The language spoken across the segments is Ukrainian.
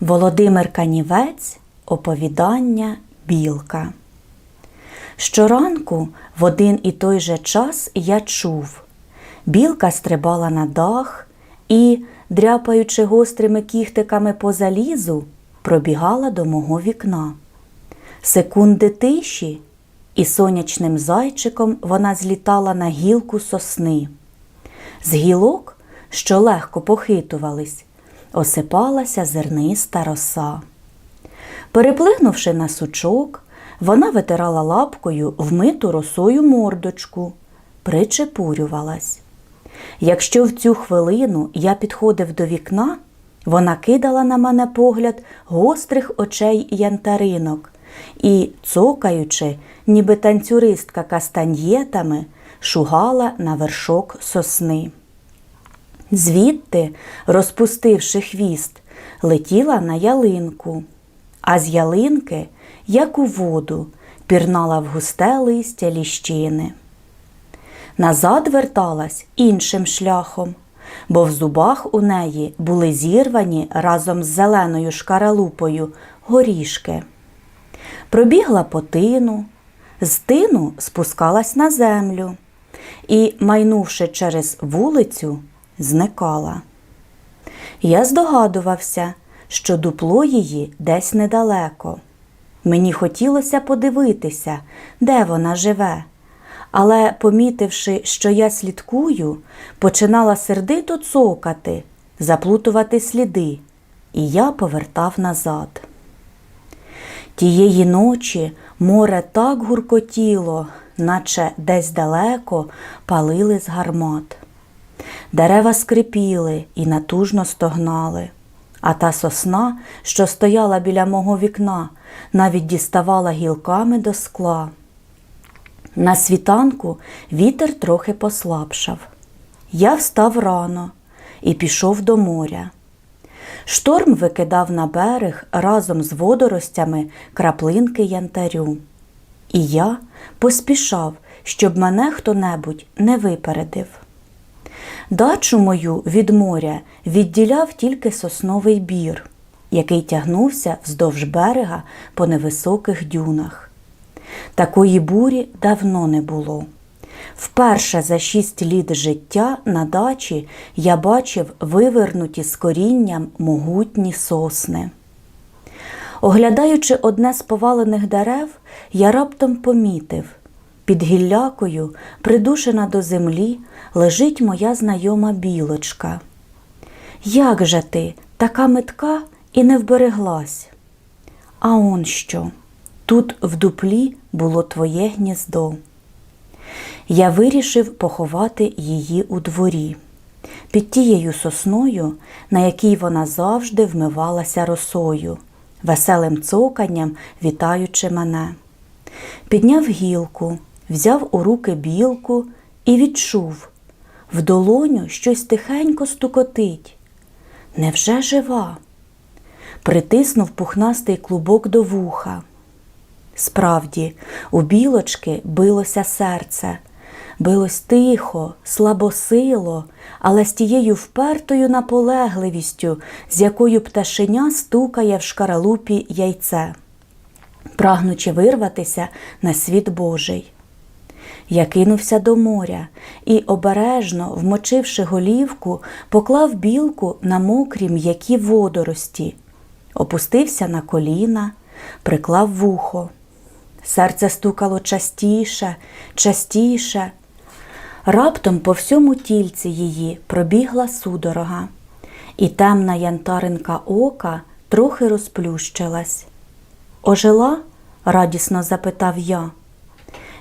Володимир Канівець Оповідання Білка. Щоранку в один і той же час я чув. Білка стрибала на дах і, дряпаючи гострими кіхтиками по залізу, пробігала до мого вікна. Секунди тиші, і сонячним зайчиком вона злітала на гілку сосни. З гілок, що легко похитувались, осипалася зерниста роса. Переплигнувши на сучок, вона витирала лапкою вмиту росою мордочку, причепурювалась. Якщо в цю хвилину я підходив до вікна, вона кидала на мене погляд гострих очей янтаринок і, цокаючи, ніби танцюристка кастаньєтами, шугала на вершок сосни. Звідти, розпустивши хвіст, летіла на ялинку, а з ялинки, як у воду, пірнала в густе листя ліщини. Назад верталась іншим шляхом, бо в зубах у неї були зірвані разом з зеленою шкаралупою горішки. Пробігла по тину, з тину спускалась на землю і, майнувши через вулицю, зникала. Я здогадувався, що дупло її десь недалеко. Мені хотілося подивитися, де вона живе, але, помітивши, що я слідкую, починала сердито цокати, заплутувати сліди, і я повертав назад. Тієї ночі море так гуркотіло, наче десь далеко палили з гармат. Дерева скрипіли і натужно стогнали, а та сосна, що стояла біля мого вікна, навіть діставала гілками до скла. На світанку вітер трохи послабшав. Я встав рано і пішов до моря. Шторм викидав на берег разом з водоростями краплинки янтарю. І я поспішав, щоб мене хто-небудь не випередив. Дачу мою від моря відділяв тільки сосновий бір, який тягнувся вздовж берега по невисоких дюнах. Такої бурі давно не було. Вперше за шість літ життя на дачі я бачив вивернуті з корінням могутні сосни. Оглядаючи одне з повалених дерев, я раптом помітив під гіллякою, придушена до землі, лежить моя знайома білочка. Як же ти, така метка і не вбереглась? А он що? Тут в дуплі було твоє гніздо. Я вирішив поховати її у дворі, під тією сосною, на якій вона завжди вмивалася росою, веселим цоканням вітаючи мене. Підняв гілку, взяв у руки білку і відчув в долоню щось тихенько стукотить. Невже жива? Притиснув пухнастий клубок до вуха. Справді, у білочки билося серце, билось тихо, слабосило, але з тією впертою наполегливістю, з якою пташеня стукає в шкаралупі яйце, прагнучи вирватися на світ Божий. Я кинувся до моря і, обережно, вмочивши голівку, поклав білку на мокрі м'які водорості, опустився на коліна, приклав вухо. Серце стукало частіше, частіше. Раптом по всьому тільці її пробігла судорога, і темна янтаринка ока трохи розплющилась. Ожила? радісно запитав я.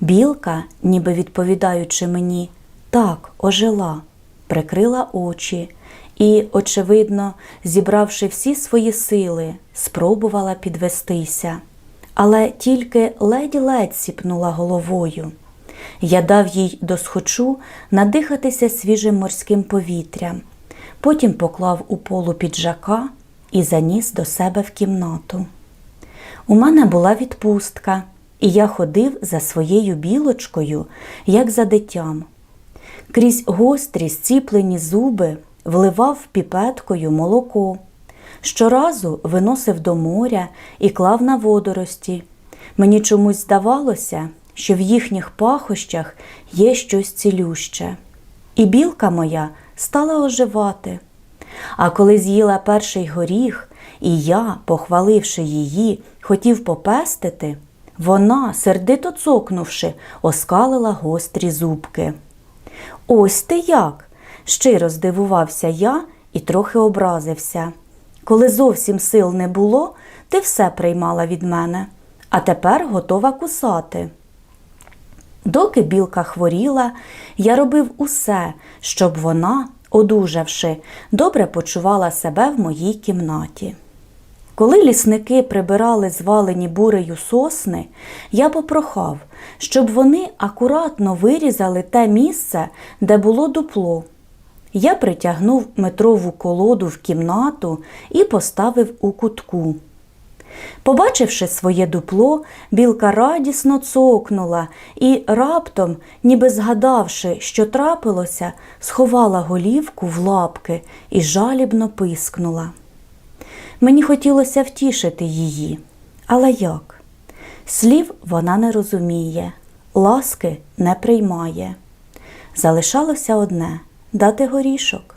Білка, ніби відповідаючи мені, так, ожила, прикрила очі і, очевидно, зібравши всі свої сили, спробувала підвестися але тільки ледь-ледь сіпнула головою. Я дав їй досхочу надихатися свіжим морським повітрям, потім поклав у полу піджака і заніс до себе в кімнату. У мене була відпустка, і я ходив за своєю білочкою, як за дитям. Крізь гострі зціплені зуби вливав піпеткою молоко, щоразу виносив до моря і клав на водорості. Мені чомусь здавалося, що в їхніх пахощах є щось цілюще. І білка моя стала оживати. А коли з'їла перший горіх, і я, похваливши її, хотів попестити, вона, сердито цокнувши, оскалила гострі зубки. Ось ти як. щиро здивувався я і трохи образився. Коли зовсім сил не було, ти все приймала від мене, а тепер готова кусати. Доки білка хворіла, я робив усе, щоб вона, одужавши, добре почувала себе в моїй кімнаті. Коли лісники прибирали звалені бурею сосни, я попрохав, щоб вони акуратно вирізали те місце, де було дупло. Я притягнув метрову колоду в кімнату і поставив у кутку. Побачивши своє дупло, білка радісно цокнула і раптом, ніби згадавши, що трапилося, сховала голівку в лапки і жалібно пискнула. Мені хотілося втішити її, але як? Слів вона не розуміє, ласки не приймає. Залишалося одне дати горішок.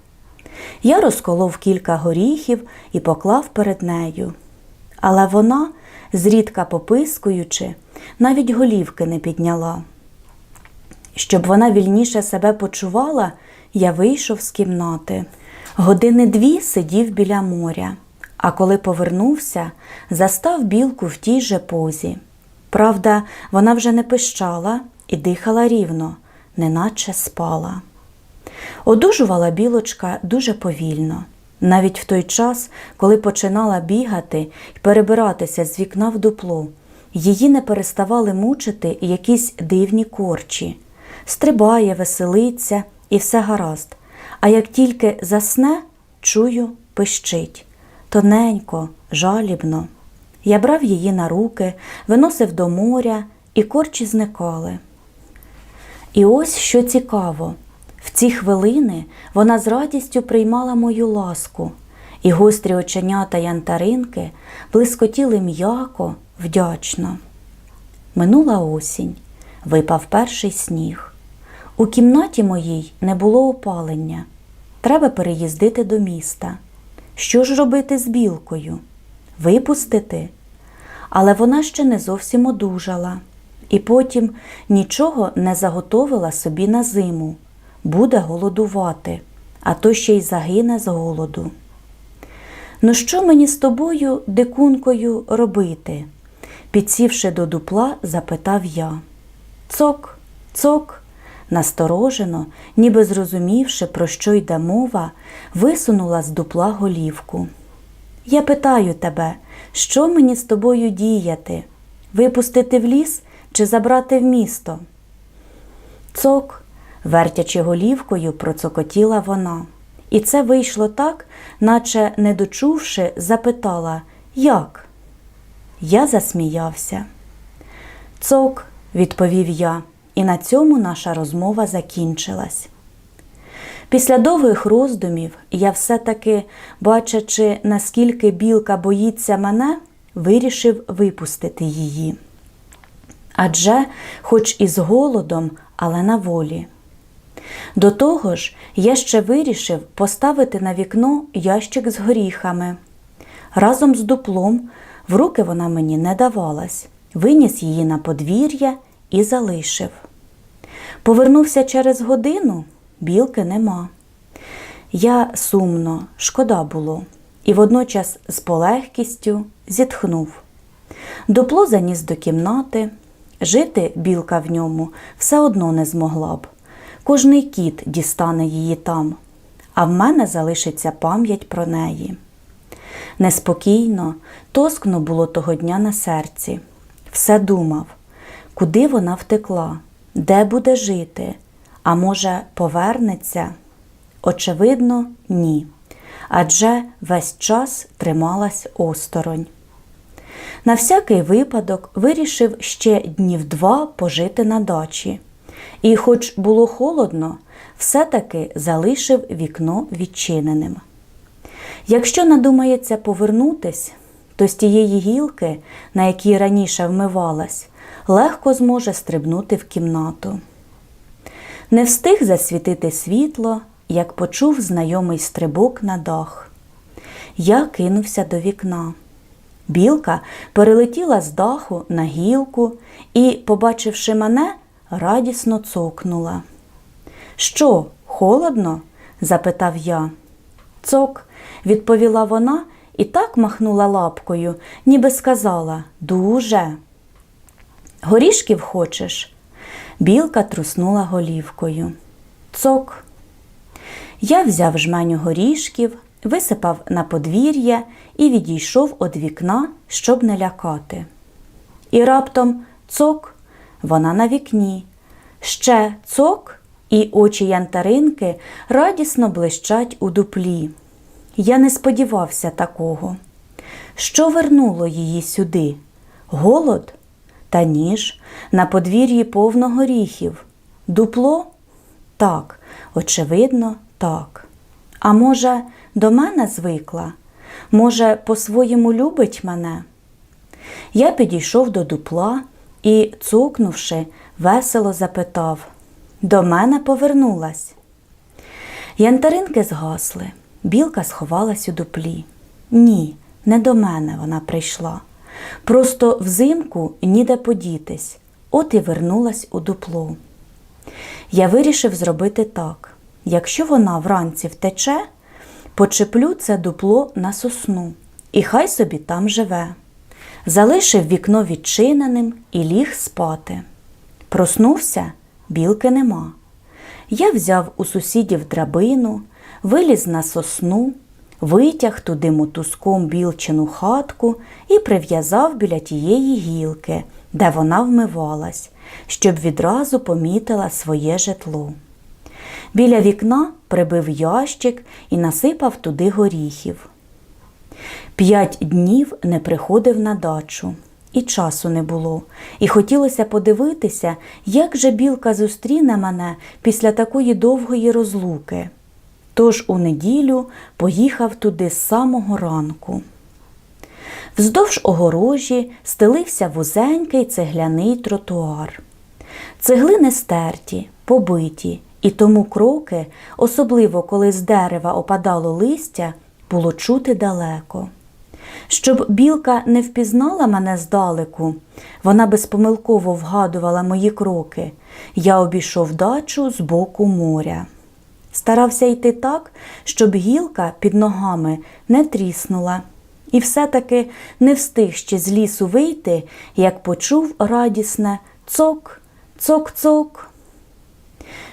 Я розколов кілька горіхів і поклав перед нею. Але вона, зрідка попискуючи, навіть голівки не підняла. Щоб вона вільніше себе почувала, я вийшов з кімнати. Години дві сидів біля моря, а коли повернувся, застав білку в тій же позі. Правда, вона вже не пищала і дихала рівно, неначе спала. Одужувала білочка дуже повільно. Навіть в той час, коли починала бігати і перебиратися з вікна в дупло, її не переставали мучити якісь дивні корчі. Стрибає, веселиться і все гаразд. А як тільки засне, чую, пищить. Тоненько, жалібно. Я брав її на руки, виносив до моря, і корчі зникали. І ось що цікаво. В ці хвилини вона з радістю приймала мою ласку, і гострі оченята янтаринки блискотіли м'яко, вдячно. Минула осінь, випав перший сніг. У кімнаті моїй не було опалення. Треба переїздити до міста. Що ж робити з білкою? Випустити? Але вона ще не зовсім одужала, і потім нічого не заготовила собі на зиму буде голодувати, а то ще й загине з голоду. Ну, що мені з тобою, дикункою, робити? Підсівши до дупла, запитав я. Цок, цок, насторожено, ніби зрозумівши, про що йде мова, висунула з дупла голівку. Я питаю тебе, що мені з тобою діяти? Випустити в ліс чи забрати в місто? Цок, Вертячи голівкою, процокотіла вона. І це вийшло так, наче, не дочувши, запитала Як? Я засміявся. Цок, відповів я, і на цьому наша розмова закінчилась. Після довгих роздумів я все-таки, бачачи, наскільки білка боїться мене, вирішив випустити її. Адже, хоч і з голодом, але на волі. До того ж, я ще вирішив поставити на вікно ящик з горіхами. Разом з дуплом в руки вона мені не давалась, виніс її на подвір'я і залишив. Повернувся через годину, білки нема. Я сумно, шкода було, і водночас з полегкістю зітхнув. Дупло заніс до кімнати, жити білка в ньому все одно не змогла б. Кожний кіт дістане її там, а в мене залишиться пам'ять про неї. Неспокійно, тоскно було того дня на серці. Все думав, куди вона втекла, де буде жити, а може, повернеться? Очевидно, ні. Адже весь час трималась осторонь. На всякий випадок вирішив ще днів два пожити на дачі. І, хоч було холодно, все-таки залишив вікно відчиненим. Якщо надумається повернутись, то з тієї гілки, на якій раніше вмивалась, легко зможе стрибнути в кімнату. Не встиг засвітити світло, як почув знайомий стрибок на дах. Я кинувся до вікна. Білка перелетіла з даху на гілку і, побачивши мене, радісно цокнула. Що, холодно? запитав я. Цок, відповіла вона і так махнула лапкою, ніби сказала дуже. Горішків хочеш? Білка труснула голівкою. Цок. Я взяв жменю горішків, висипав на подвір'я і відійшов від вікна, щоб не лякати. І раптом цок, вона на вікні. Ще цок, і очі янтаринки радісно блищать у дуплі. Я не сподівався такого. Що вернуло її сюди? Голод? Та ніж, на подвір'ї повно горіхів. Дупло? Так, очевидно, так. А може, до мене звикла? Може, по-своєму любить мене? Я підійшов до дупла і, цукнувши, весело запитав До мене повернулась. Янтаринки згасли. Білка сховалась у дуплі. Ні, не до мене вона прийшла. Просто взимку ніде подітись, от і вернулась у дупло. Я вирішив зробити так: якщо вона вранці втече, почеплю це дупло на сосну, і хай собі там живе. Залишив вікно відчиненим і ліг спати. Проснувся, білки нема. Я взяв у сусідів драбину, виліз на сосну, витяг туди мотузком білчину хатку і прив'язав біля тієї гілки, де вона вмивалась, щоб відразу помітила своє житло. Біля вікна прибив ящик і насипав туди горіхів. П'ять днів не приходив на дачу, і часу не було, і хотілося подивитися, як же білка зустріне мене після такої довгої розлуки. Тож у неділю поїхав туди з самого ранку. Вздовж огорожі стелився вузенький цегляний тротуар. Цеглини стерті, побиті, і тому кроки, особливо коли з дерева опадало листя, було чути далеко. Щоб білка не впізнала мене здалеку, вона безпомилково вгадувала мої кроки. Я обійшов дачу з боку моря. Старався йти так, щоб гілка під ногами не тріснула, і все-таки не встиг ще з лісу вийти, як почув радісне цок, цок-цок.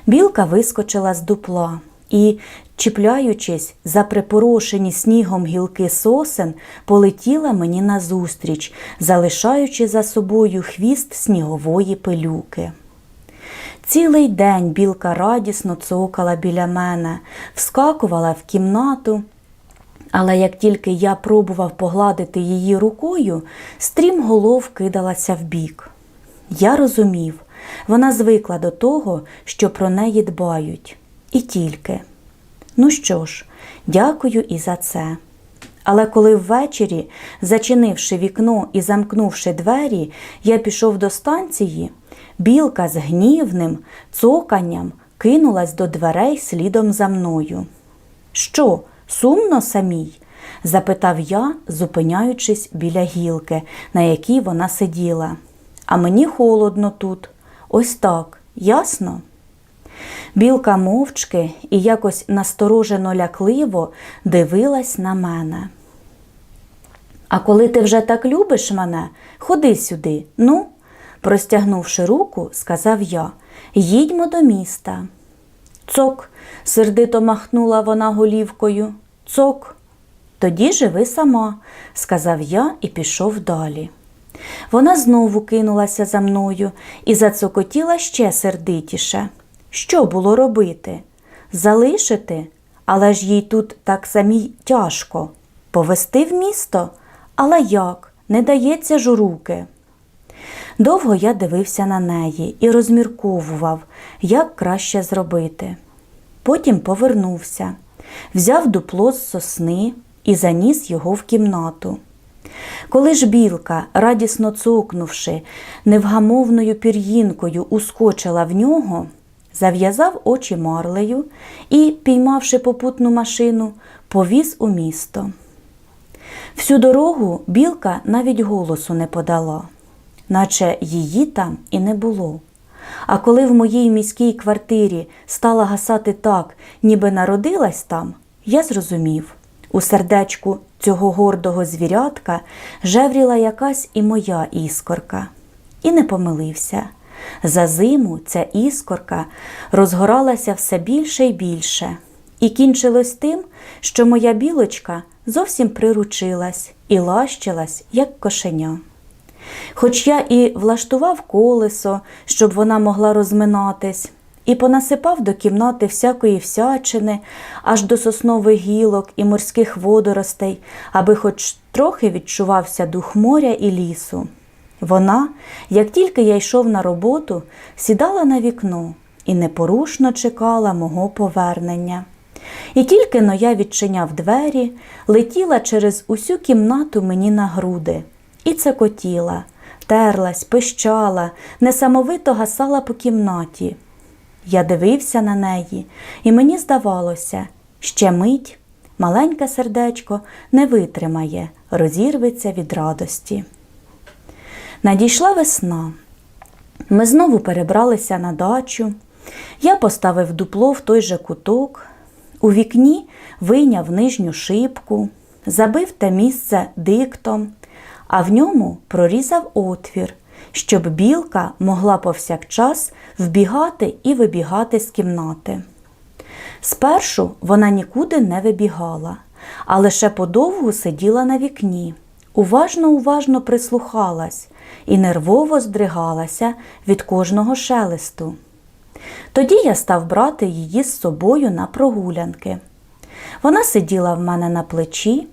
Білка вискочила з дупла і, чіпляючись за припорошені снігом гілки сосен, полетіла мені назустріч, залишаючи за собою хвіст снігової пилюки. Цілий день білка радісно цокала біля мене, вскакувала в кімнату. Але як тільки я пробував погладити її рукою, стрім голов кидалася вбік. Я розумів, вона звикла до того, що про неї дбають. І тільки. Ну що ж, дякую і за це. Але коли ввечері, зачинивши вікно і замкнувши двері, я пішов до станції, білка з гнівним цоканням кинулась до дверей слідом за мною. Що, сумно самій? запитав я, зупиняючись біля гілки, на якій вона сиділа. А мені холодно тут. Ось так, ясно? Білка мовчки і якось насторожено лякливо дивилась на мене. А коли ти вже так любиш мене, ходи сюди, ну, простягнувши руку, сказав я, їдьмо до міста. Цок, сердито махнула вона голівкою. Цок. Тоді живи сама, сказав я і пішов далі. Вона знову кинулася за мною і зацокотіла ще сердитіше. Що було робити? Залишити? Але ж їй тут так самій тяжко. Повести в місто? Але як? Не дається ж у руки. Довго я дивився на неї і розмірковував, як краще зробити. Потім повернувся. взяв дупло з сосни і заніс його в кімнату. Коли ж білка, радісно цокнувши, невгамовною пір'їнкою ускочила в нього, зав'язав очі марлею і, піймавши попутну машину, повіз у місто. Всю дорогу білка навіть голосу не подала, наче її там і не було. А коли в моїй міській квартирі стала гасати так, ніби народилась там, я зрозумів. У сердечку цього гордого звірятка жевріла якась і моя іскорка. І не помилився. За зиму ця іскорка розгоралася все більше і більше, і кінчилось тим, що моя білочка зовсім приручилась і лащилась, як кошеня. Хоч я і влаштував колесо, щоб вона могла розминатись, і понасипав до кімнати всякої всячини, аж до соснових гілок і морських водоростей, аби хоч трохи відчувався дух моря і лісу. Вона, як тільки я йшов на роботу, сідала на вікно і непорушно чекала мого повернення. І тільки но я відчиняв двері, летіла через усю кімнату мені на груди і цокотіла, терлась, пищала, несамовито гасала по кімнаті. Я дивився на неї, і мені здавалося, ще мить маленьке сердечко не витримає, розірветься від радості. Надійшла весна. Ми знову перебралися на дачу. Я поставив дупло в той же куток, у вікні вийняв нижню шибку, забив те місце диктом, а в ньому прорізав отвір, щоб білка могла повсякчас вбігати і вибігати з кімнати. Спершу вона нікуди не вибігала, а лише подовгу сиділа на вікні, уважно уважно прислухалась і нервово здригалася від кожного шелесту. Тоді я став брати її з собою на прогулянки. Вона сиділа в мене на плечі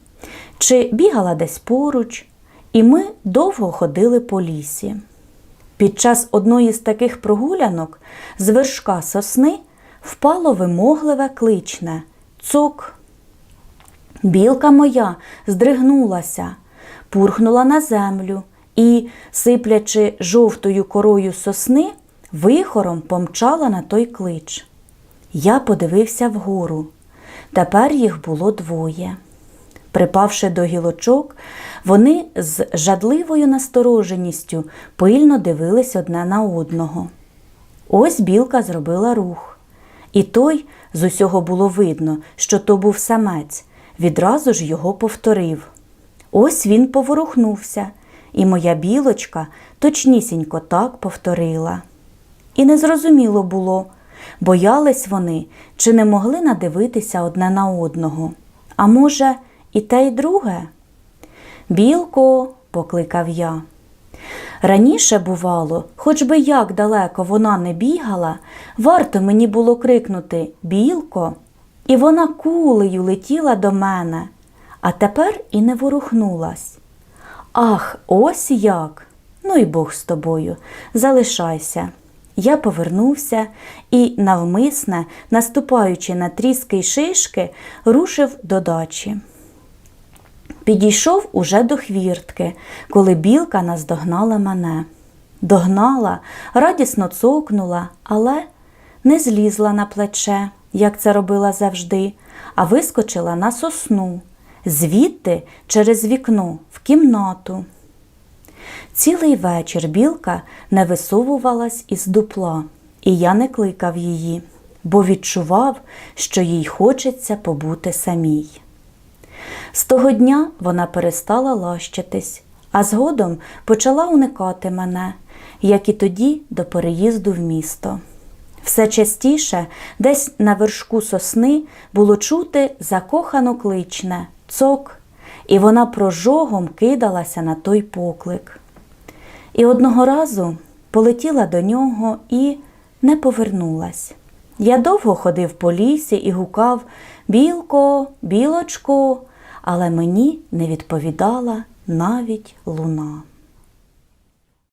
чи бігала десь поруч, і ми довго ходили по лісі. Під час одної з таких прогулянок з вершка сосни впало вимогливе кличне цук. Білка моя здригнулася, пурхнула на землю і, сиплячи жовтою корою сосни, вихором помчала на той клич. Я подивився вгору. Тепер їх було двоє. Припавши до гілочок, вони з жадливою настороженістю пильно дивились одне на одного. Ось білка зробила рух. І той з усього було видно, що то був самець, відразу ж його повторив. Ось він поворухнувся, і моя білочка точнісінько так повторила. І незрозуміло було, боялись вони чи не могли надивитися одне на одного. А може, і те й друге? Білко, покликав я. Раніше, бувало, хоч би як далеко вона не бігала, варто мені було крикнути Білко, і вона кулею летіла до мене, а тепер і не ворухнулась. Ах, ось як! Ну і Бог з тобою, залишайся. Я повернувся і, навмисне, наступаючи на тріски й шишки, рушив до дачі. Підійшов уже до хвіртки, коли білка наздогнала мене. Догнала, радісно цокнула, але не злізла на плече, як це робила завжди, а вискочила на сосну, звідти через вікно в кімнату. Цілий вечір білка не висовувалась із дупла, і я не кликав її, бо відчував, що їй хочеться побути самій. З того дня вона перестала лащитись, а згодом почала уникати мене, як і тоді до переїзду в місто. Все частіше, десь на вершку сосни, було чути закохано кличне цок, і вона прожогом кидалася на той поклик. І одного разу полетіла до нього і не повернулась. Я довго ходив по лісі і гукав Білко, білочко, але мені не відповідала навіть луна.